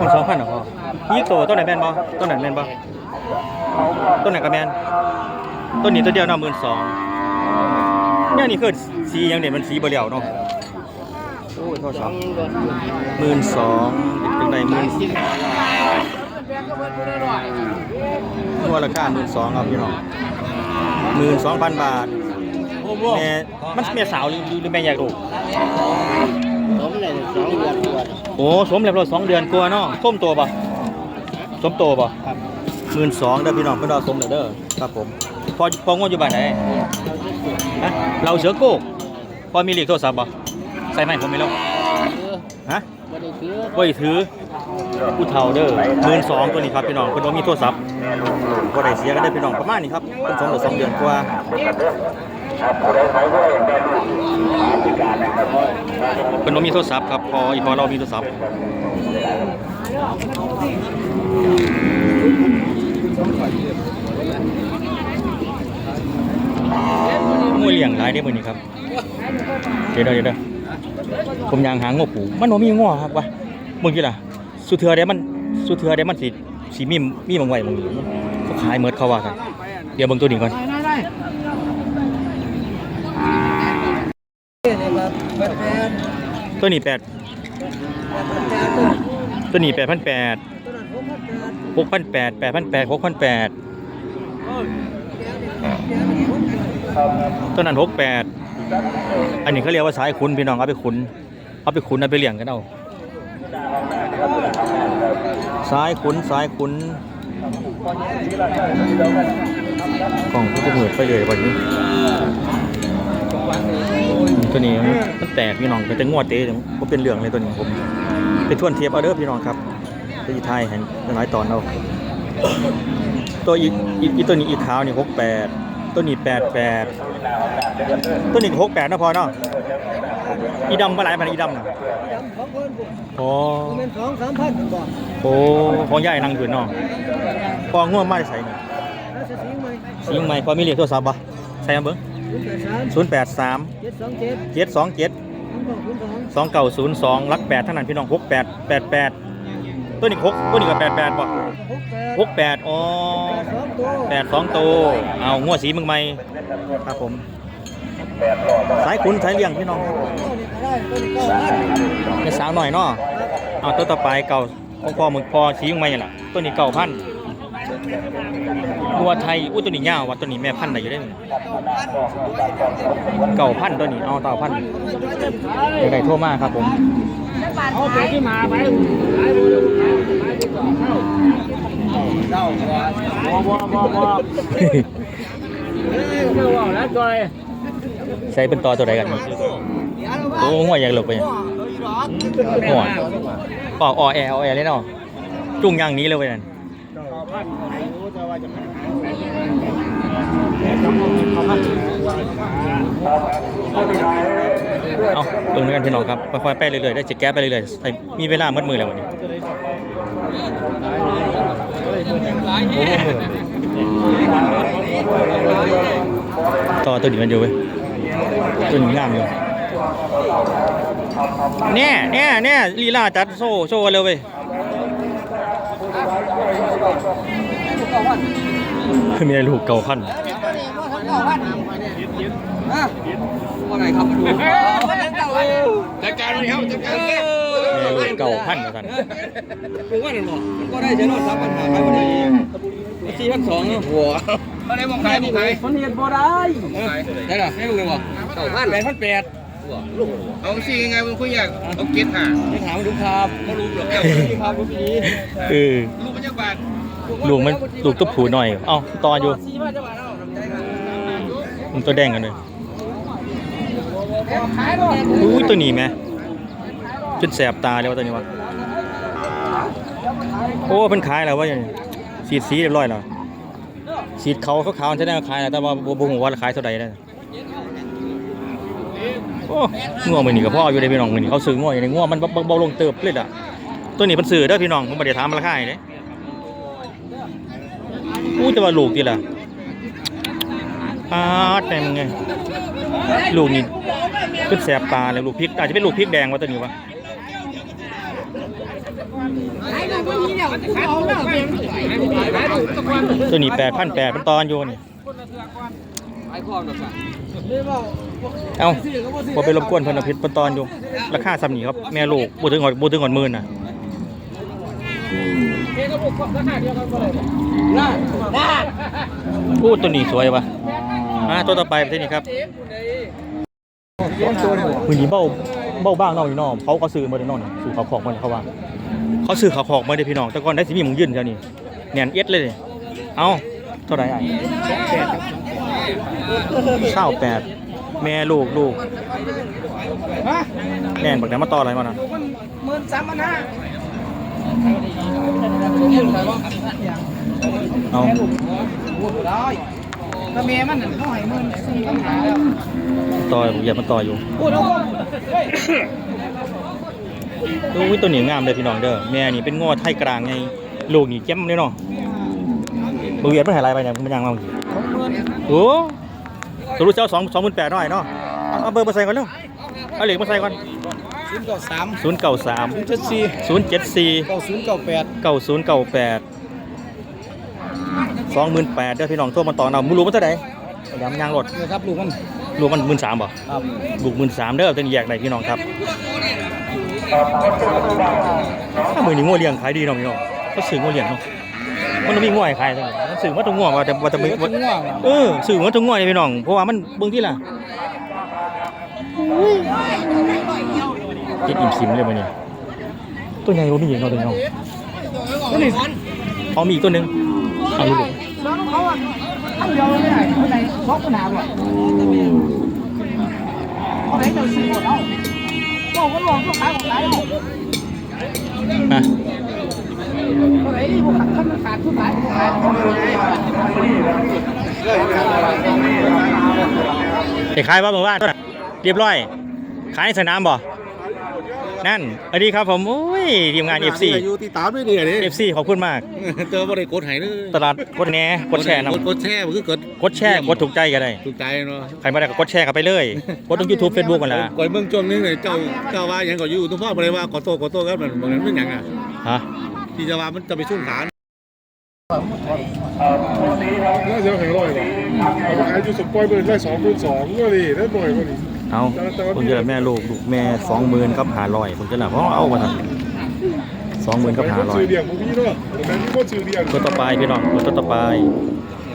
มื่นสองพันเหรอพ่อยี่โตต้นไหนแมนบ่ต้นไหนแมนบ่ต้นไหนก็แมนต้นนี้ตัวเดียวเนาหมื่นสองเนี่ยนี่คือสียังเนี่ยมันสีเหลียวเนาะโอ้ยโทษครับหมื่นสองเป็นไงหมื่นหัวราคาหมื่นสองครับพี่น้องหมื่นสองพันบาทแม่มันแม่สาวหรือแม่แยกลูผมเลยสองเดือนกว่า โอ้สมเรียบร้อยสองเดือนกว่าเนาะส้มโตป่ะสมโตป่ะครับหมื่นสองเด้อพี่น้องเพิ่นเอาสมเด้อเด้อครับผมพอพองวดอยู่บ้านไหนฮะเราเสือโกกพอมีเลขโทรศัพท์บ่ใส่ไหมผมไม่รู้ซื้อฮะบ่ได้ซื้อบ่ได้ถือผู้เฒ่าเด้อหมื่นสองตัวนี้ครับพี่น้องเพิ่นบ่มีโทรศัพท์บ่ได้เสียกันเด้อพี่น้องประมาณนี้ครับเพิ่นสมได้สองเดือนกว่า เพิ่นบ่มีโทรศัพท์ครับพออีพอเรามีโทรศัพท์งูเลี้ยงหลายได้อมื้อนี้ครับ เดี๋ยวเดี๋ยวเดี๋ยวผมยางหางงูปูมันบ่มีงอครับวะมึงกี่ล่ะ สุเทือเดี๋ยวมันสุเทือเดี๋ยวมันสิสิมีมีบางไว้มึงเขาขายเมิดเขาว่ากันเดี๋ยวเบิ่งตัวนี้ก่อน ตัวนี้แปดตัวนี้แปดพันแปดหกพันแปดแปดพันแปดหกพันแปดตัวนั้นหกแปดอันนี้เขาเรียกว่าสายคุณพี่น้องเอาไปคุณเอาไปคุณเอาไปเลี้ยงกันเอาสายคุณสายคุณกล่องก็เหมือนไปเลยวันนี้ ตัวนี้มันแตกพี่น้องเป็นแต่งวดเตะผมเป็นเหลืองเลยตัวนี้ผมไปทวนเทียบเอาเด้อพี่น้องครับตัวอีไทยเห็นหลายตอนเอาตัวอีอีอีตัวนี้อีขาวนี่หกแปดตัวนี้แปดแปดตัวนี้หกแปดนะพอเนาะอีดำมาหลายพันอีดำนะของคนโอ้เป็นสองสามพันบ่โหของใหญ่นั่งอยู่เนาะพอง่วงมาได้ใส่นี่น่าจะสิงไหมสิงใหม่พอมีเรียกโทรศัพท์ปะใส่มาเบิ้งศูนย์ แปดสามศูนย์แปดสามเจ็ดสองเจ็ดเจ็ดสองเจ็ดสองสองศูนย์สองสองเก้าศูนย์สองลักแปดทั้งนั้นพี่น้องหกแปดแปดแปดตัวนี้หกตัวนี้ก็แปดแปดบ่หกแปดหกแปดอ๋อแปดสองตัวแปดสองตัวเอางวดสีเมึงไหมครับผมสายขุนสายเลี้ยงพี่น้องครับได้ตัวนี้เก้าพันเป็นสาวหน่อยเนาะเอาตัวต่อไปเก่าของพ่อมึงพอสีเมึงไหมนี่ล่ะตัวนี้เก่าพัน บัวไทยอุ้ยตัวนี้ยาวว่ะตัวนี้แม่พันธุ์ไหนอยู่ได้ไหมเก่าพันธุ์ตัวนี้เอาเต่าพันธุ์ยังไงโทรมากครับผมเอาไปที่มาไปเจ้าบ่บ่บ่บ่เจ้าว่าแล้วจอยใช้เป็นต่อตัวใดกันโอ้หัวใหญ่หลบไปหัวปอกออแอออแอเลยเนาะจุ่งย่างนี้เลยเว้ยนั่ นเอาเบิ่งด้วยกันพี่น้องครับค่อยๆไปเรื่อยๆได้จะแก้ไปเรื่อยๆใส่มีเวลามัดมือแล้ววันนี้ต่อตัวนี้มันอยู่เว้ยตัวนี้งามอยู่เนี่ยเนี่ยเนี่ยลีลาจัดโซ่โซ่เลยเว้ย มีอะไรลูกเก่าพันว่าไงครับดูจัดการมันครับจัดการมีอะไรลูกเก่าพันกันคือว่านั่นบ่มันก็ได้ใช้รถสามพันหาพันวันนี้สี่พันสองหัวอะไรมองใครมองใครมันเห็นบ่ได้ได้หรอให้มึงเลยบ่เก้าพันแปดพันแปดเอาสิยังไงมึงคุยอยากเอาเกียร์หาไม่ถามดูครับไม่รู้หรอกครับรู้ปีเออลูกมันจะบาด ลูกมันลูกตุ๊บผูหน่อย เอ้าต่ออยู่มันตัวแดงกันเลยอุ้ยตัวนี้ไหมจนแสบตาเลยว่าตัวนี้วะโอ้เพิ่นขายแล้ววะอย่างนี้สีดสีเรียบร้อยแล้วสีดเขาเขาขาวใช่ไหมขายแล้วแต่ว่าบ่บ่ฮู้ว่าขายเท่าใดได้โอ้งัวมื้อนี้ก็พออยู่ได้พี่น้องมื้อนี้เขาซื้องัวอย่างนี้งัวมันบ่บ่ลงเติบเลยล่ะตัวนี้เพิ่นซื้อเด้อพี่น้องผมบ่ได้ถามราคาให้เด้ อู้แต่ว่าลูกติล่ะอาแต่มึงไงลูกนี่ขึ้นแสบตาเลยลูกพริก อาจจะเป็นลูกพริกแดงวะตัวนี้วะตัวนี้แปดพันแปดเป็นตอนอยู่นี่ไอ้ข้อกับสัตว์เอ้าพอไปรบกวนเพิ่นเอาพิษเป็นตอนอยู่ ราคาซ้ำนีครับ แม่ลูกบูถึงหอดบูถึงหอดมื่นน่ะ น่าน่าพูดตัวนี้สวยวะอ่าตัวต่อไปประเทศนี้ครับพื้นที่เบ้าเบ้าบ้างเนาะพี่น้องเขาเขาซื้อมาได้เนาะนี่ซื้อเขาของมาเขาว่า เขาซื้อเขาของมาได้พี่น้องแต่ก่อนได้สิมีหมึงยืนแถวนี้แหนนเอ็ดเลยนี่เอาเท่าไหร่ไอ้เศร้าแปดแม่ลูกลูกแน่นบักน้ำมาต่ออะไรมานะหมื่นสามพันห้า เอาได้ถ้าเมมันนั่นเขาให้มื่นสี่พันห้าแล้วต่อยอย่ามาต่อยอยู่พูดเอาดูตัวนี้งามเลยพี่น้องเด้อแม่นี่เป็นงอไทยกลางไงลูกนี่เจ้มเลยเนาะบเวียดไม่หายไรไปเนี่ยมันยังมาอีกโอ้ตัวรู้เจ้าสองสองหมื่นแปดหน่อยเนาะเอาเอาเบอร์มาใส่ก่อนเร็วเอาเหล็กมาใส่ก่อน ศูนย์เก้าสามศูนย์เก้าสามศูนย์เจ็ดสี่ศูนย์เจ็ดสี่เก้าศูนย์เก้าแปดเก้าศูนย์เก้าแปดสองหมื่นแปดเด้อพี่น้องโทั่วมาต่อเราไม่รู้มันเท่าไหร่เดี๋ยวมันยางรถเนี่ยครับลูกมันรวมมันหมื่นสามบ่ครับบุกหมื่นสามเด้อเป็นแยกไหนพี่น้องครับถ้ามือนี้งัวเลี้ยงขายดีเนาะพี่น้องก็ซื้องัวเลี้ยงเนาะมันต้องมีงัวให้ขายใช่ไหมมันซื้อมาตัวงัวว่าแต่ว่าแต่ไม่ถึงง่วงเออซื้อมาตัวงัวเลยพี่น้องเพราะว่ามันเบิ่งที่ล่ะ เจ็ดอิ่มซิมเลยมันนี่ตัวใหญ่บ่มีอย่างเนาะตัวน้องเอามีอีกตัวหนึงเอาลูกน้องเขาอะท่านเดียวไม่ได้คนไหนเพราะปัญหาบ่เขาไหนจะซื้อหมดแล้วบอกว่าหลอกก็ขายของขายเอาอะเขาไหนที่พวกท่านขาดทุกขายของขายไปขายว่าเมื่อวานตัวน่ะเรียบร้อย ขายในสนามบ่ นั่นสวัสดีครับผมโอ้ยทีมงาน FC อยู่ที่ตามด้วยเนี่ยนี่ FC ขอบคุณมาก เจอบ่ได้กดให้เลยตลาดกดแหน่กดแชร์นำกดกดแชร์มันคือเกิดกดแชร์กดถูกใจก็ได้ ถูกใจเนาะใครมาได้ก็กดแชร์กันไปเลยกดตรง YouTube Facebook กันละก่อนเบิ่งช่วงนึงเนี่ยเจ้าเจ้าว่าหยังก็อยู่ทุกพ่อบ่ได้ว่าขอโทษขอโทษครับมันบ่นั้นมันหยังอะฮะที่จะว่ามันจะไปสู้ขาน่าจะแข็งร้อยกว่าเอาไปขายจุดสปอยเบอร์ได้สองคูณสองก็ดีได้หน่อยกว่านี้ เอาคุณเจอแม่ลูกลูกแม่สองหมื่นกับหาลอยคุณจะหลับเพราะเอามาทันสองหมื่นกับหาลอยซื้อเดียงพวกพี่เนาะแต่แม่นี่ก็ซื้อเดียงตัวต่อไปพี่น้องตัวต่อไป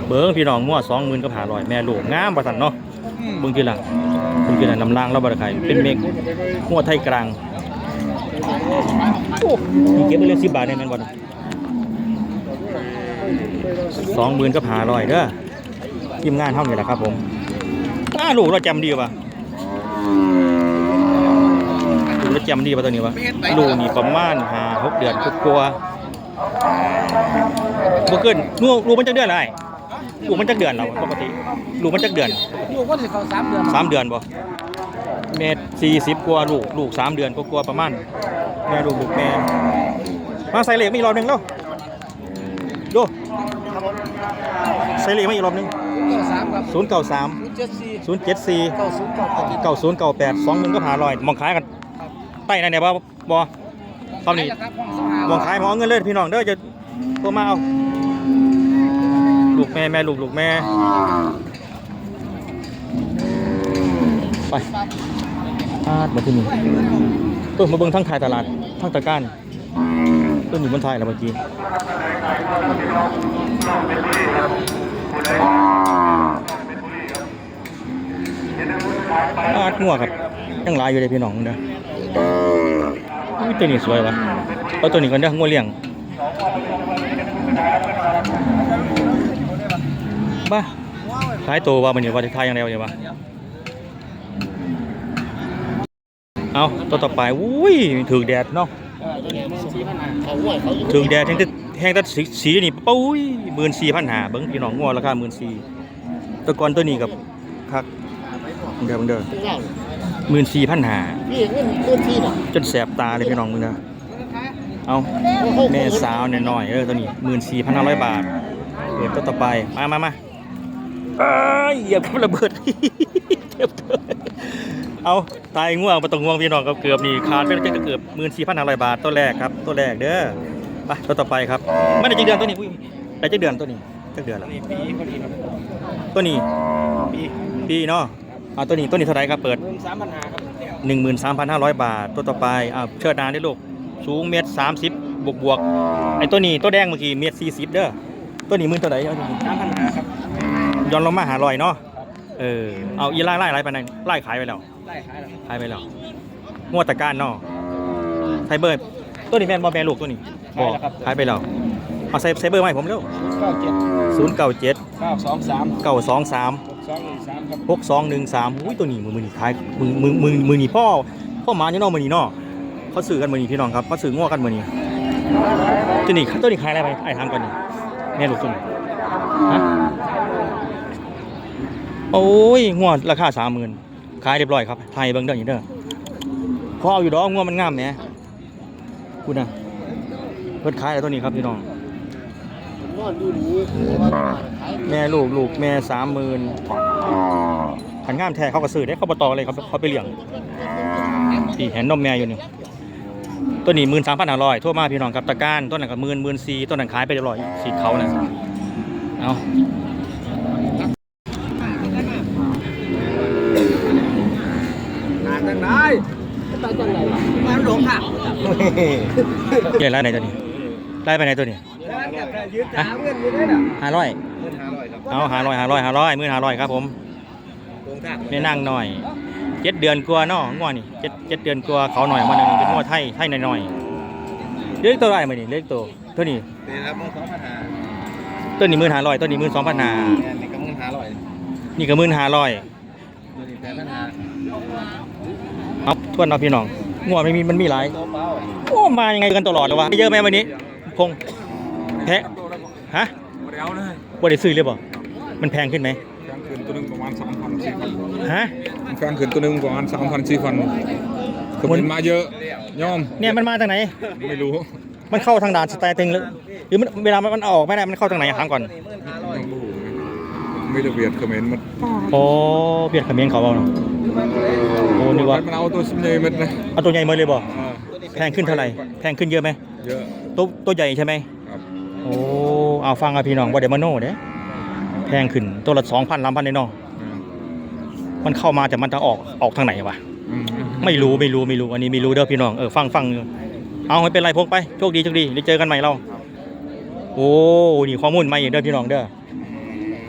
เบิ้งพี่น้องมั่วสองหมื่นกับหาลอยแม่ลูกงามประสันเนาะเบิ้งทีหลังเบิ้งทีหลังลำล่างแล้วบาดไข่เป็นเมฆมั่วไทยกลางมีเก็บไปเลยสิบบาทเนี่ยแม่นบ่นะสองหมื่นกับหาลอยเด้อทีมงานเท่านี้แหละครับผมอ้าลูกเราจำดีป่ะ ลูกเราจำดีป่ะตัวนี้ป่ะลูกนี่ประมาณหาหกเดือนกลัวๆบ่เกินลูกลูกมันจักเดือนอะไรลูกมันจักเดือนเราปกติลูกมันจักเดือนลูกก็สิเขาสามเดือนสามเดือนบ่เมตรสี่สิบกว่าลูกลูกสามเดือนก็กลัวาๆประมาณแม่ลูกลูกแม่มาใส่เหล็กมาอีกรอบหนึงแล้วดูใส่เหล็กมาอีกรอบหนึงเก้าสามครับศูนย์เก้าสาม เจ็ดสี่ศูนย์เจ็ดสี่เก้าศูนย์เก้าแปดเก้าศูนย์เก้าแปดสองหนึ่งก็หาลอยมองขายกันใต้นั่นเนี่ยบ่บ่ตอนนี้ครับห้องสองหามองขายมองเงินเลยพี่น้องเด้อจะโทรมาเอาลูกแม่แม่ลูกลูกแม่ ไปอาดมาที่นี่ตัวมาเบิ่งทั้งขายตลาดทั้งตะกร้ารตัวอยู่บนไทยแล้วเมื่อกี้ อาดงัวครับยังหลายอยู่เลยพี่น้องเด้ออุ้ยตัวนี้สวยวะเอาตัวนี้ก่อนเด้องัวเลี้ยงบ้าขายตัวว่ามันนี่ว่าจะขายยังไงวะเนี่ยวะเอาตัวต่อไปอุ้ยถือแดดเนาะถือแดดแห้งแต่แห้งต่สีสีนี่ปุ้ยหมื่นสี่พันหาเบิ้งพี่น้องงัวราคาหมื่นสี่ตัวก่อนตัวนี้กับคัก เดิมเดิมหมื่นสี่พันหาจนแสบตาเลยพี่น้องมึงนะเอาแม่สาวเนี่ยน้อยๆเออตัวนี้หมื่นสี่พันห้าร้อยบาทเปิดตัวต่อไปมามามาเอ้ยเหยียบกับระเบิดเจ็บเถอะเอาตายง่วงมาตรงง่วงพี่น้องกับเกือบนี่ขาดไปแล้วจะเกือบหมื่นสี่พันห้าร้อยบาทตัวแรกครับตัวแรกเด้อไปตัวต่อไปครับไม่ได้จักเดือนตัวนี้อุ้ยได้จักเดือนตัวนี้จักเดือนละนี่ปีพอดีครับตัวนี้ปีปีเนาะ อ่าตัวนี้ตัวนี้เท่าไหรครับเปิดเพิ่มสามปัญหาครับหนึ่งหมื่นสามพันห้าร้อยบาท ตัวต่อไปอ่าเชิดนานได้ลูก สูงเมตรสามสิบบวกบวกๆไอ้ตัวนี้ตัวแดงเมื่อกี้เมตรสี่สิบเด้อ ตัวนี้หมื่นเท่าไหร่เอาดูสามปัญหาครับย้อนลงมาหาลอยเนาะ เออ เอาอีไล่ไล่ไล่ไปไหนไล่ขายไปแล้ว ได้ขายแล้วขายไปแล้วงวดตะการเนาะไซเบอร์ ตัวนี้แม่นบอแม่นลูกตัวนี้บอขายไปแล้ว เอาไซไซเบอร์มาให้ผมเร็วเก้าเจ็ดศูนย์เก้าเจ็ดเก้าสองสามเก้าสองสาม หกสองหนึ่งสามครับหกสองหนึ่งสามอุ้ยตัวนี้มือมือนี่ขายมือมือมือมือนี่พ่อพ่อหมาเนี่ยเนาะมือนี่เนาะเขาซื้อกันมือนี่พี่น้องครับเขาซื้อง้อกันมือนี่ตัวนี้ตัวนี้ขายอะไรไปไอ้ทำก่อนนี่แม่ลูกตัวนี้ฮะโอ้ยงวราคาสามหมื่นขายเรียบร้อยครับไทยเบิ่งเด้ออย่างเด้อพอเอาอยู่ดอกงวมันงามแหมคุณนะเพิ่นขายอะไรตัวนี้ครับพี่น้อง แม่ลูกลูกแม่สามหมื่นขันงามแท้เขาก็ซื้อได้เขาบตอเลยเขาเขาไปเลี้ยงที่เห็นนมแม่อยู่นี่ตัวนี้หมื่นสามพันห้าร้อยทั่วมาพี่น้องกับตะกร้ารต้นนั้นก็หมื่นหมื่นสี่ต้นนั้นขายไปเรียบร้อยสีเขานะเอางานจังได้ตาจังไรมันหลงค่ะเรียกไรไหนตัวนี้ไล่ไปไหนตัวนี้ ยืดจ้าเงินอยู่ได้น่ะห้าร้อยเงินห้าร้อยครับเอาห้าร้อยห้าร้อยห้าร้อยหมื่นห้าร้อยครับผมโกงท่าแม่นั่งหน่อยเจ็ดเดือนกว่าเนาะงวนี่เจ็ดเจ็ดเดือนกว่าเขาหน่อยมาหนึ่งเป็นงวไทยไทยหน่อยๆเล็กตัวอะไรมานี่เล็กตัวตัวนี้นี่ครับมึงสองปัญหาตัวนี้หมื่นห้าร้อยตัวนี้หมื่นสองพันห้าเนี่ยนี่ก็มึงห้าร้อยนี่ก็หมื่นห้าร้อยตัวนี้แปดปัญหาเอาทวนเอาพี่น้องงัวมันมีมันมีหลายโตเป้าโอ้มายังไงกันตลอดเลยวะเยอะไหมวันนี้พงแพะ ฮะบ่ได้เอาเลยบ่ได้ซื้อเลยบ่มันแพงขึ้นไหมแพงขึ้นตัวหนึงประมาณ3,000 4,000ฮะแพงขึ้นตัวหนึงประมาณ3,000 4,000ก็เป็นมาเยอะยอมเนี่ยมันมาจากไหน ไม่รู้มันเข้าทางด่านสแตติงหรือหรือมันเวลามันออกไม่ได้มันเข้าทางไหนถามก่อนยังบ่รู้ไม่ได้เวียดเขมรมันโอ้เปลี่ยนคำเมนเขาเปล่าเนาะโอ้นึกว่ามันเอาตัวสิมเนยมันนะเอาตัวใหญ่มาเลยบ่เออแพงขึ้นเท่าไหร่แพงขึ้นเยอะไหมเยอะตัวตัวใหญ่ใช่ไหมครับ โอ้ เอาฟังอะพี่น้องบ่เดี๋ยวมาโน่เด้แพงขึ้นตัวละสองพันลำพันเลยเนาะอืมมันเข้ามาแต่มันจะออกออกทางไหนวะอืมไม่รู้ไม่รู้ไม่รู้อันนี้ไม่รู้เด้อพี่น้องเออฟังฟังเอาไม่เป็นไรพกไปโชคดีโชคดีได้เจอกันใหม่เราโอ้นี่ข้อมูลใหม่เด้อพี่น้องเด้อ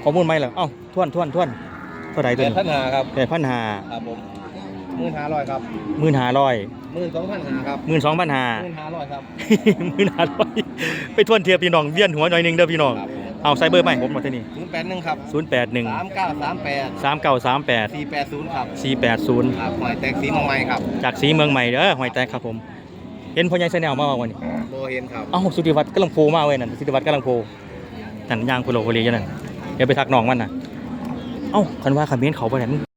ข้อมูลใหม่เหรอเอ้าทวนทวนทวนเท่าไหร่ตัวแปดนี้ปัญหาครับแปดพันห้าครับผมหมื่นห้าร้อยครับหมื่นห้าร้อย หมื่นสองพันหาครับหมื่นสองพันห้าหมื่นห้าร้อยครับหมื่นห้าร้อยไปทวนเทียบพี่น้องเวียนหัวหน่อยหนึงเด้อพี่น้องครับผมเอาไซเบอร์ใหม่ผมมาที่นี่ศูนย์แปดหนึ่งครับศูนย์แปดหนึ่งสามเก้าสามแปดสามเก้าสามแปดสี่แปดศูนย์ครับสี่แปดศูนย์ครับหอยแตกสีเมองใหม่ครับ จากสีเมืองใหม่เด้อหอยแตกครับผม เห็นพ่อใหญ่เสนลมาว่าวันนี้โบเห็นครับเอ้าสุติวัฒน์กำลังโผล่มาเว้ยนั่นสุติวัฒน์กำลังโผล่นั่นย่างโพโลโพลีอยู่นั่นเดี๋ยวไปทักน้องมันน่ะเอ้าคันว่าคำเมนเขาไปไหนมึง